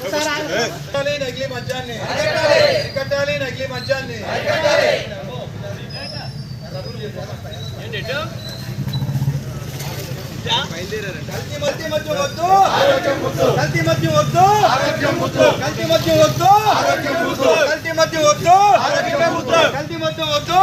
అరికట్టాలి నకిలీ మద్యాన్ని అరికట్టాలి నకిలీ మద్యాన్ని కల్తీ మద్యం మద్యం వద్దు కల్తీ మద్యం వద్దు కల్తీ మద్యం వద్దు కల్తీ మద్యం వద్దు కల్తీ మద్యం వద్దు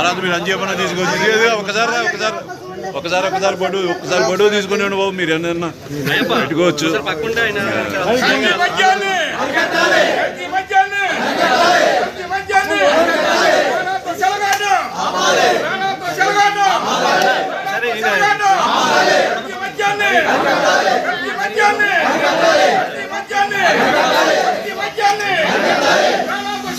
తర్వాత మీరు అంజీపన తీసుకొచ్చి ఒకసారి ఒకసారి. ఒకసారి ఒకసారి బడు ఒకసారి బడు తీసుకుని బాబు మీరు ఏమన్నా పెట్టుకోవచ్చు. కల్తీ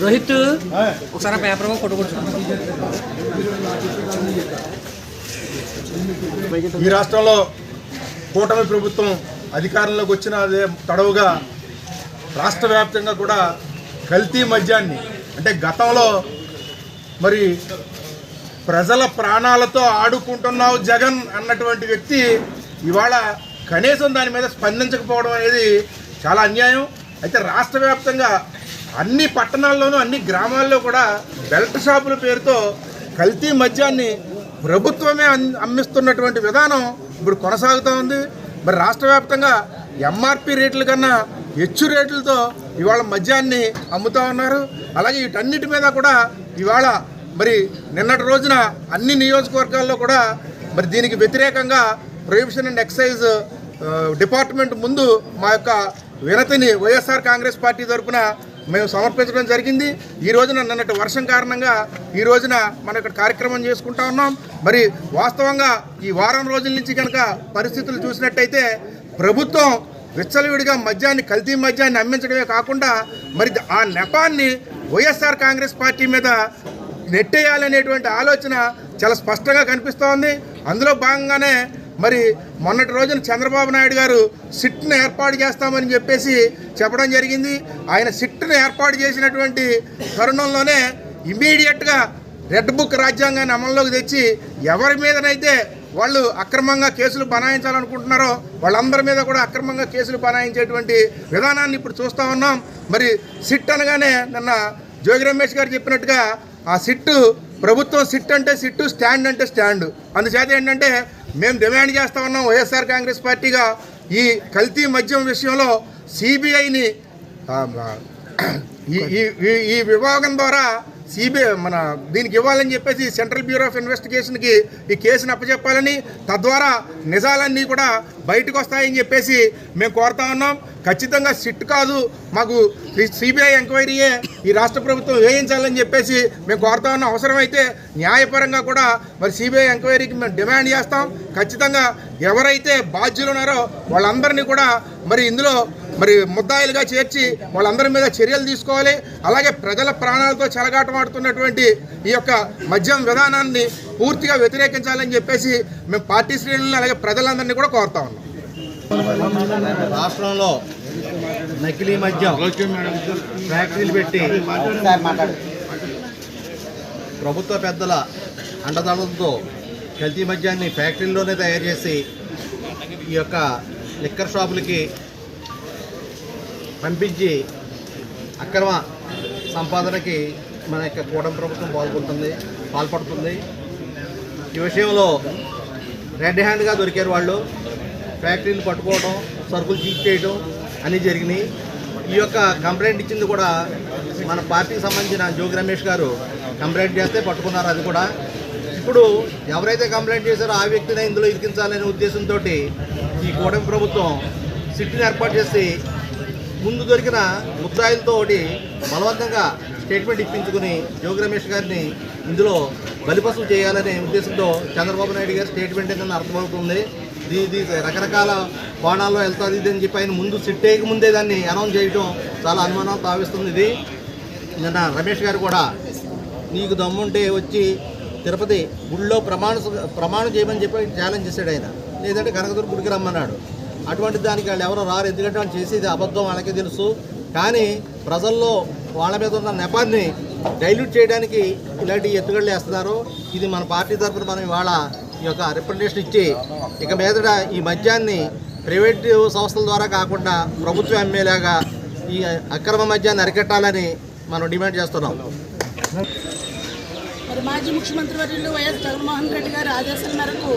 రోహిత్ ఒకసారి పేపర్ ఫోటో కొట్టుకుంటాం ఈ రాష్ట్రంలో కూటమి ప్రభుత్వం అధికారంలోకి వచ్చిన అదే తడవుగా రాష్ట్ర వ్యాప్తంగా కూడా కల్తీ మద్యాన్ని అంటే గతంలో మరి ప్రజల ప్రాణాలతో ఆడుకుంటున్నావు జగన్ అన్నటువంటి వ్యక్తి ఇవాళ కనీసం దాని మీద స్పందించకపోవడం అనేది చాలా అన్యాయం. అయితే రాష్ట్ర వ్యాప్తంగా అన్ని పట్టణాల్లోనూ అన్ని గ్రామాల్లో కూడా బెల్ట్ షాపుల పేరుతో కల్తీ మద్యాన్ని ప్రభుత్వమే అమ్మిస్తున్నటువంటి విధానం ఇప్పుడు కొనసాగుతూ ఉంది. మరి రాష్ట్ర వ్యాప్తంగా ఎంఆర్పి రేట్ల కన్నా హెచ్చు రేట్లతో ఇవాళ మద్యాన్ని అమ్ముతా ఉన్నారు. అలాగే వీటన్నిటి మీద కూడా ఇవాళ మరి నిన్నటి రోజున అన్ని నియోజకవర్గాల్లో కూడా మరి దీనికి వ్యతిరేకంగా ప్రొహిబిషన్ అండ్ ఎక్సైజ్ డిపార్ట్మెంట్ ముందు మా యొక్క వినతిని వైఎస్ఆర్ కాంగ్రెస్ పార్టీ తరఫున మేము సమర్పించడం జరిగింది. ఈ రోజున నిన్నటి వర్షం కారణంగా ఈ రోజున మనం ఇక్కడ కార్యక్రమం చేసుకుంటా ఉన్నాం. మరి వాస్తవంగా ఈ వారం రోజుల నుంచి కనుక పరిస్థితులు చూసినట్టయితే ప్రభుత్వం విచ్చలవిడిగా మద్యాన్ని కల్తీ మద్యాన్ని అమ్మించడమే కాకుండా మరి ఆ నెపాన్ని వైఎస్ఆర్ కాంగ్రెస్ పార్టీ మీద నెట్టేయాలనేటువంటి ఆలోచన చాలా స్పష్టంగా కనిపిస్తోంది. అందులో భాగంగానే మరి మొన్నటి రోజున చంద్రబాబు నాయుడు గారు సిట్ను ఏర్పాటు చేస్తామని చెప్పేసి చెప్పడం జరిగింది. ఆయన సిట్ను ఏర్పాటు చేసినటువంటి తరుణంలోనే ఇమీడియట్గా రెడ్ బుక్ రాజ్యాంగాన్ని అమల్లోకి తెచ్చి ఎవరి మీదనైతే వాళ్ళు అక్రమంగా కేసులు బనాయించాలనుకుంటున్నారో వాళ్ళందరి మీద కూడా అక్రమంగా కేసులు బనాయించేటువంటి విధానాన్ని ఇప్పుడు చూస్తూ ఉన్నాం. మరి సిట్ అనగానే నిన్న జోగి రమేష్ గారు చెప్పినట్టుగా ఆ సిట్టు ప్రభుత్వం సిట్ అంటే సిట్టు స్టాండ్ అంటే స్టాండ్. అందుచేత ఏంటంటే మేము డిమాండ్ చేస్తా ఉన్నాం వైఎస్ఆర్ కాంగ్రెస్ పార్టీగా ఈ కల్తీ మద్యం విషయంలో సిబిఐని ఈ ఈ- ఈ- ఈ విభాగం ద్వారా సిబిఐ మన దీనికి ఇవ్వాలని చెప్పేసి సెంట్రల్ బ్యూరో ఆఫ్ ఇన్వెస్టిగేషన్కి ఈ కేసును అప్పచెప్పాలని తద్వారా నిజాలన్నీ కూడా బయటకు వస్తాయని చెప్పేసి మేము కోరుతా ఉన్నాం. ఖచ్చితంగా సిట్ కాదు మాకు సిబిఐ ఎంక్వైరీయే ఈ రాష్ట్ర ప్రభుత్వం వేయించాలని చెప్పేసి మేము కోరుతా ఉన్న. అవసరమైతే న్యాయపరంగా కూడా మరి సిబిఐ ఎంక్వైరీకి మేము డిమాండ్ చేస్తాం. ఖచ్చితంగా ఎవరైతే బాధ్యులు ఉన్నారో వాళ్ళందరినీ కూడా మరి ఇందులో మరి ముద్దాయిలుగా చేర్చి వాళ్ళందరి మీద చర్యలు తీసుకోవాలి. అలాగే ప్రజల ప్రాణాలతో చెలగాటమాడుతున్నటువంటి ఈ యొక్క మద్యం విధానాన్ని పూర్తిగా వ్యతిరేకించాలని చెప్పేసి మేము పార్టీ శ్రేణులను అలాగే ప్రజలందరినీ కూడా కోరుతా ఉన్నాం. రాష్ట్రంలో నకిలీ మద్యం ఫ్యాక్టరీలు పెట్టి ప్రభుత్వ పెద్దల అండదండలతో కల్తీ మద్యాన్ని ఫ్యాక్టరీలోనే తయారు చేసి ఈ యొక్క లిక్కర్ షాపులకి పంపించి అక్రమ సంపాదనకి మన యొక్క కూటమి ప్రభుత్వం పాల్గొంటుంది పాల్పడుతుంది. ఈ విషయంలో రెడ్ హ్యాండ్గా దొరికారు వాళ్ళు. ఫ్యాక్టరీలు పట్టుకోవడం సరుకులు చీక్ చేయడం అన్నీ జరిగినాయి. ఈ యొక్క కంప్లైంట్ ఇచ్చింది కూడా మన పార్టీకి సంబంధించిన జోగి రమేష్ గారు కంప్లైంట్ చేస్తే పట్టుకున్నారు అది కూడా. ఇప్పుడు ఎవరైతే కంప్లైంట్ చేశారో ఆ వ్యక్తిని ఇందులో ఇరికించాలనే ఉద్దేశంతో ఈ కూటమి ప్రభుత్వం సిట్టిని ఏర్పాటు చేసి ముందు దొరికిన ముద్దాయిలతో ఒకటి బలవంతంగా స్టేట్మెంట్ ఇప్పించుకుని జోగి రమేష్ గారిని ఇందులో బలిపసులు చేయాలనే ఉద్దేశంతో చంద్రబాబు నాయుడు గారి స్టేట్మెంట్ ఏంటని అర్థమవుతుంది. ఇది రకరకాల కోణాల్లో వెళ్తుంది ఇది అని చెప్పి ఆయన ముందు సిట్ ముందే దాన్ని అనౌన్స్ చేయడం చాలా అనుమానం తావిస్తుంది. ఇది నిన్న రమేష్ గారు కూడా నీకు దమ్ముంటే వచ్చి తిరుపతి గుళ్ళో ప్రమాణ ప్రమాణం చేయమని చెప్పి ఛాలెంజ్ చేశాడు ఆయన. లేదంటే కనకదుర్గ గుడికి రమ్మన్నాడు. అటువంటి దానికి వాళ్ళు ఎవరో రారు. ఎందుకంటే వాళ్ళు చేసేది అబద్ధం వాళ్ళకే తెలుసు. కానీ ప్రజల్లో వాళ్ళ మీద ఉన్న నెపాన్ని డైల్యూట్ చేయడానికి ఇలాంటి ఎత్తుగడలు వేస్తున్నారు. ఇది మన పార్టీ తరఫున మనం ఇవాళ ఈ యొక్క రిప్రజెంటేషన్ ఇచ్చి ఇక మీదట ఈ మద్యాన్ని ప్రైవేట్ సంస్థల ద్వారా కాకుండా ప్రభుత్వ ఎమ్మెల్యేగా ఈ అక్రమ మద్యాన్ని అరికట్టాలని మనం డిమాండ్ చేస్తున్నాం. మాజీ ముఖ్యమంత్రి వర్యులు వైఎస్ జగన్మోహన్ రెడ్డి గారి ఆదేశాల మేరకు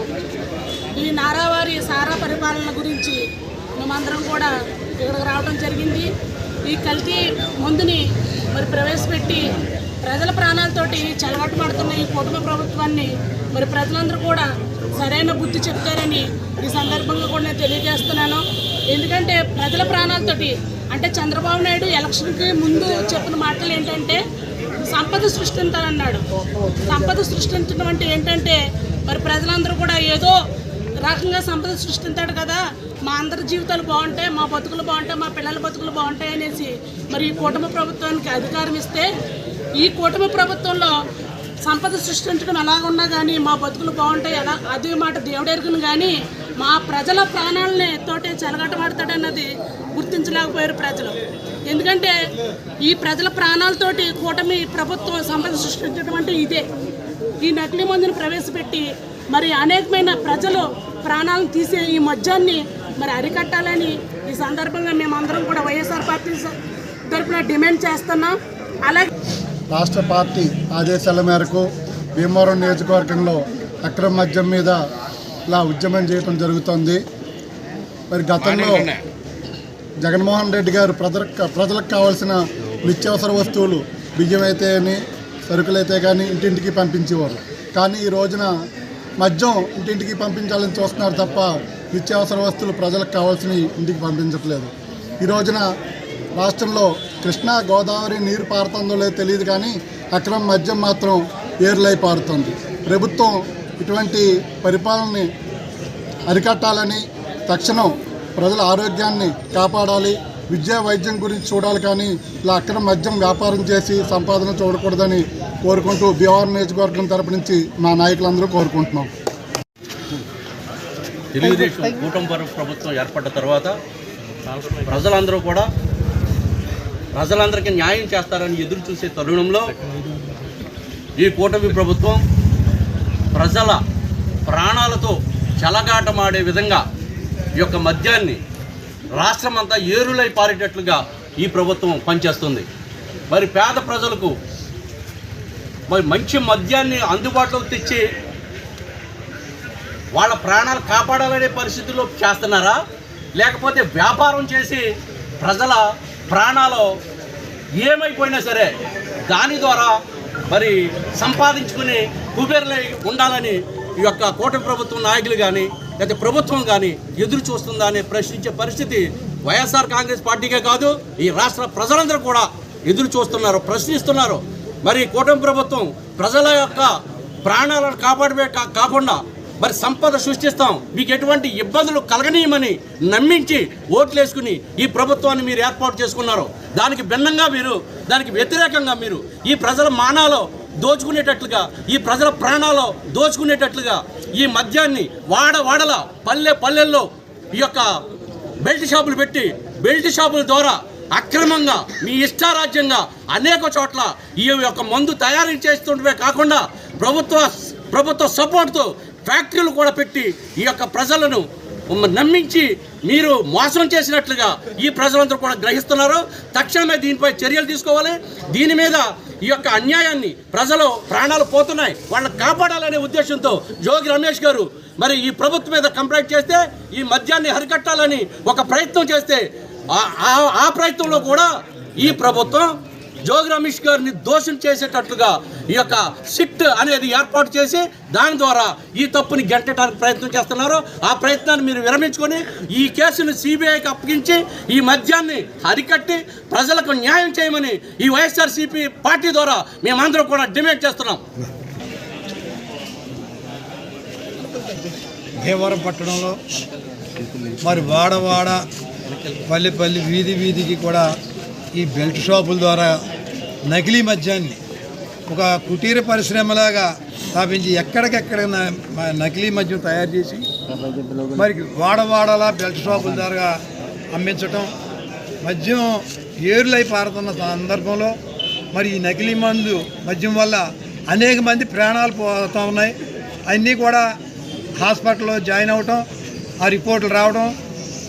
ఈ నారావారి సారా పరిపాలన గురించి మేమందరం కూడా ఇక్కడికి రావడం జరిగింది. ఈ కల్తీ మందుని మరి ప్రవేశపెట్టి ప్రజల ప్రాణాలతోటి చెలగాటమాడుతున్న ఈ కుటుంబ ప్రభుత్వాన్ని మరి ప్రజలందరూ కూడా సరైన బుద్ధి చెప్తారని ఈ సందర్భంగా కూడా నేను తెలియజేస్తున్నాను. ఎందుకంటే ప్రజల ప్రాణాలతోటి అంటే చంద్రబాబు నాయుడు ఎలక్షన్కి ముందు చెప్పిన మాటలు ఏంటంటే సంపద సృష్టించాలన్నాడు. సంపద సృష్టించడం అంటే ఏంటంటే మరి ప్రజలందరూ కూడా ఏదో రకంగా సంపద సృష్టించాడు కదా. మా అందరి జీవితాలు బాగుంటాయి మా బతుకులు బాగుంటాయి మా పిల్లల బతుకులు బాగుంటాయి అనేసి మరి ఈ కూటమి ప్రభుత్వానికి అధికారం ఇస్తే ఈ కూటమి ప్రభుత్వంలో సంపద సృష్టించడం ఎలాగున్నా కానీ మా బతుకులు బాగుంటాయి ఎలా అదే మాట దేవుడెరుగును కానీ మా ప్రజల ప్రాణాలని తోటి చెలగటమాడతాడన్నది గుర్తించలేకపోయారు ప్రజలు. ఎందుకంటే ఈ ప్రజల ప్రాణాలతోటి కూటమి ప్రభుత్వం సంపద సృష్టించడం అంటే ఇదే. ఈ నకిలీ మందుని ప్రవేశపెట్టి మరి అనేకమైన ప్రజలు ప్రాణాలను తీసే ఈ మద్యాన్ని మరి అరికట్టాలని ఈ సందర్భంగా మేమందరం కూడా వైఎస్ఆర్ పార్టీ తరపున డిమాండ్ చేస్తున్నాం. అలాగే రాష్ట్ర పార్టీ ఆదేశాల మేరకు భీమవరం నియోజకవర్గంలో అక్రమ మద్యం మీద ఇలా ఉద్యమం చేయడం జరుగుతోంది. మరి గతంలో జగన్మోహన్ రెడ్డి గారు ప్రజలకు ప్రజలకు కావాల్సిన నిత్యావసర వస్తువులు బియ్యం అయితే అని సరుకులైతే కానీ ఇంటింటికి పంపించేవారు. కానీ ఈ రోజున మద్యం ఇంటింటికి పంపించాలని చూస్తున్నారు తప్ప నిత్యావసర వస్తువులు ప్రజలకు కావాల్సినవి ఇంటికి పంపించట్లేదు. ఈ రోజున రాష్ట్రంలో కృష్ణా గోదావరి నీరు పారుతుందో లేదో తెలియదు కానీ అక్రమ మద్యం మాత్రం ఏర్లై పారుతుంది. ప్రభుత్వం ఇటువంటి పరిపాలనని అరికట్టాలని తక్షణం ప్రజల ఆరోగ్యాన్ని కాపాడాలి విద్యా వైద్యం గురించి చూడాలి కానీ ఇలా అక్కడ మద్యం వ్యాపారం చేసి సంపాదన చూడకూడదని కోరుకుంటూ భీమవరం నియోజకవర్గం తరపు నుంచి మా నాయకులందరూ కోరుకుంటున్నాం. తెలుగుదేశం కూటమి ప్రభుత్వం ఏర్పడ్డ తర్వాత ప్రజలందరూ కూడా ప్రజలందరికీ న్యాయం చేస్తారని ఎదురు చూసే తరుణంలో ఈ కూటమి ప్రభుత్వం ప్రజల ప్రాణాలతో చెలగాటమాడే విధంగా ఈ యొక్క మద్యాన్ని రాష్ట్రం అంతా ఏరులై పారేటట్లుగా ఈ ప్రభుత్వం పనిచేస్తుంది. మరి పేద ప్రజలకు మరి మంచి మద్యాన్ని అందుబాటులోకి తెచ్చి వాళ్ళ ప్రాణాలు కాపాడాలనే పరిస్థితుల్లో చేస్తున్నారా? లేకపోతే వ్యాపారం చేసి ప్రజల ప్రాణాలు ఏమైపోయినా సరే దాని ద్వారా మరి సంపాదించుకుని కుబేర్లై ఉండాలని ఈ యొక్క కూటమి ప్రభుత్వం నాయకులు కానీ లేకపోతే ప్రభుత్వం కానీ ఎదురు చూస్తుందా ప్రశ్నించే పరిస్థితి వైఎస్ఆర్ కాంగ్రెస్ పార్టీకే కాదు ఈ రాష్ట్ర ప్రజలందరూ కూడా ఎదురు చూస్తున్నారు ప్రశ్నిస్తున్నారు. మరి కూటమి ప్రభుత్వం ప్రజల యొక్క ప్రాణాలను కాపాడమే కా- కాకుండా మరి సంపద సృష్టిస్తాం మీకు ఎటువంటి ఇబ్బందులు కలగనీయమని నమ్మించి ఓట్లేసుకుని ఈ ప్రభుత్వాన్ని మీరు ఏర్పాటు చేసుకున్నారు. దానికి భిన్నంగా మీరు దానికి వ్యతిరేకంగా మీరు ఈ ప్రజల మానాలో దోచుకునేటట్లుగా ఈ ప్రజల ప్రాణాలు దోచుకునేటట్లుగా ఈ మద్యాన్ని వాడ వాడల పల్లె పల్లెల్లో ఈ యొక్క బెల్ట్ షాపులు పెట్టి బెల్ట్ షాపుల ద్వారా అక్రమంగా మీ ఇష్టారాజ్యంగా అనేక చోట్ల ఈ యొక్క మందు తయారు చేస్తుండమే కాకుండా ప్రభుత్వ ప్రభుత్వ సపోర్ట్తో ఫ్యాక్టరీలు కూడా పెట్టి ఈ యొక్క ప్రజలను నమ్మించి మీరు మోసం చేసినట్లుగా ఈ ప్రజలందరూ కూడా గ్రహిస్తున్నారు. తక్షణమే దీనిపై చర్యలు తీసుకోవాలి. దీని మీద ఈ యొక్క అన్యాయాన్ని ప్రజలు ప్రాణాలు పోతున్నాయి. వాళ్ళని కాపాడాలనే ఉద్దేశంతో జోగి రమేష్ గారు మరి ఈ ప్రభుత్వం మీద కంప్లైంట్ చేస్తే ఈ మద్యాన్ని హరికట్టాలని ఒక ప్రయత్నం చేస్తే ఆ- ఆ ప్రయత్నంలో కూడా ఈ ప్రభుత్వం జోగి రమేష్ గారిని దోషం చేసేటట్లుగా ఈ యొక్క సిట్ అనేది ఏర్పాటు చేసి దాని ద్వారా ఈ తప్పుని గెంటడానికి ప్రయత్నం చేస్తున్నారు. ఆ ప్రయత్నాన్ని మీరు విరమించుకొని ఈ కేసును సిబిఐకి అప్పగించి ఈ మద్యాన్ని అరికట్టి ప్రజలకు న్యాయం చేయమని ఈ వైఎస్ఆర్సీపీ పార్టీ ద్వారా మేమందరం కూడా డిమాండ్ చేస్తున్నాం. భీమవరం పట్టణంలో మరి వాడవాడ పల్లె పల్లె వీధి వీధికి కూడా ఈ బెల్ట్ షాపుల ద్వారా నకిలీ మద్యాన్ని ఒక కుటీర పరిశ్రమలాగా స్థాపించి ఎక్కడికెక్కడ న- మ- నకిలీ మద్యం తయారు చేసి మరి వాడవాడలా బెల్ట్ షాపుల ద్వారా అమ్మించటం మద్యం ఏరులై పారుతున్న సందర్భంలో మరి ఈ నకిలీ మందు మద్యం వల్ల అనేక మంది ప్రాణాలు పోతూ ఉన్నాయి. అన్నీ కూడా హాస్పిటల్లో జాయిన్ అవటం ఆ రిపోర్టులు రావడం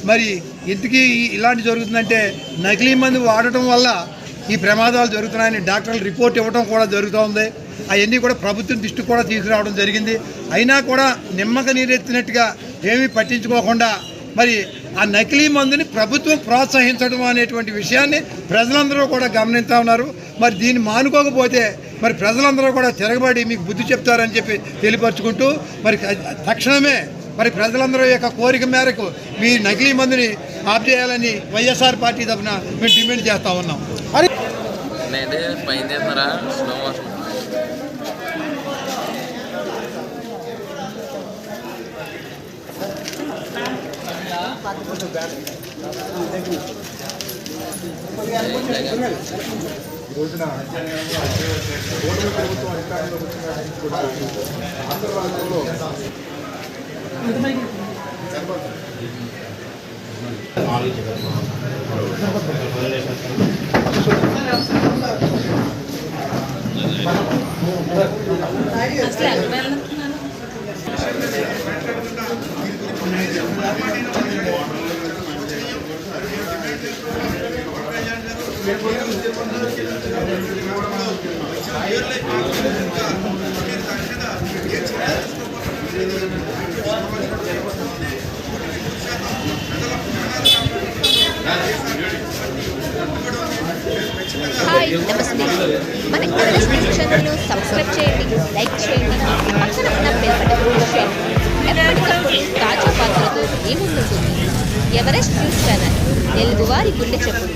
మరి ఇంతకీ ఈ- ఇలాంటి జరుగుతుందంటే నకిలీ మందు వాడటం వల్ల ఈ ప్రమాదాలు జరుగుతున్నాయని డాక్టర్లు రిపోర్ట్ ఇవ్వడం కూడా జరుగుతూ ఉంది. అవన్నీ కూడా ప్రభుత్వం దృష్టి కూడా తీసుకురావడం జరిగింది. అయినా కూడా నిమ్మక నీరెత్తినట్టుగా ఏమీ పట్టించుకోకుండా మరి ఆ నకిలీ మందుని ప్రభుత్వం ప్రోత్సహించడం అనేటువంటి విషయాన్ని ప్రజలందరూ కూడా గమనిస్తూ ఉన్నారు. మరి దీన్ని మానుకోకపోతే మరి ప్రజలందరూ కూడా తిరగబడి మీకు బుద్ధి చెప్తారని చెప్పి తెలియపరుచుకుంటూ మరి తక్షణమే మరి ప్రజలందరూ యొక్క కోరిక మేరకు మీ నకిలీ మందుని ఆఫ్ చేయాలని వైఎస్ఆర్ పార్టీ తరఫున మేము డిమాండ్ చేస్తూ ఉన్నాం నేనే పైన తీస్తున్నారా స్లో మోషన్ ఈ రోజున కూటమి ప్రభుత్వం అధికారంలోకి వచ్చిన కూడా ఆంధ్ర రాష్ట్రంలో అసలు హాయ్ నమస్తే. మన ఎవరెస్ట్ ఛానల్ను సబ్స్క్రైబ్ చేయండి లైక్ చేయండి పక్కన ఉన్న బెల్ బటన్ క్లిక్ చేయండి. ఎప్పటికప్పుడు తాజా పాత్రలతో మీ ముందుంటుంది. ఎవరెస్ట్ న్యూస్ ఛానల్ తెలుగువారి గుండె చెప్పుడు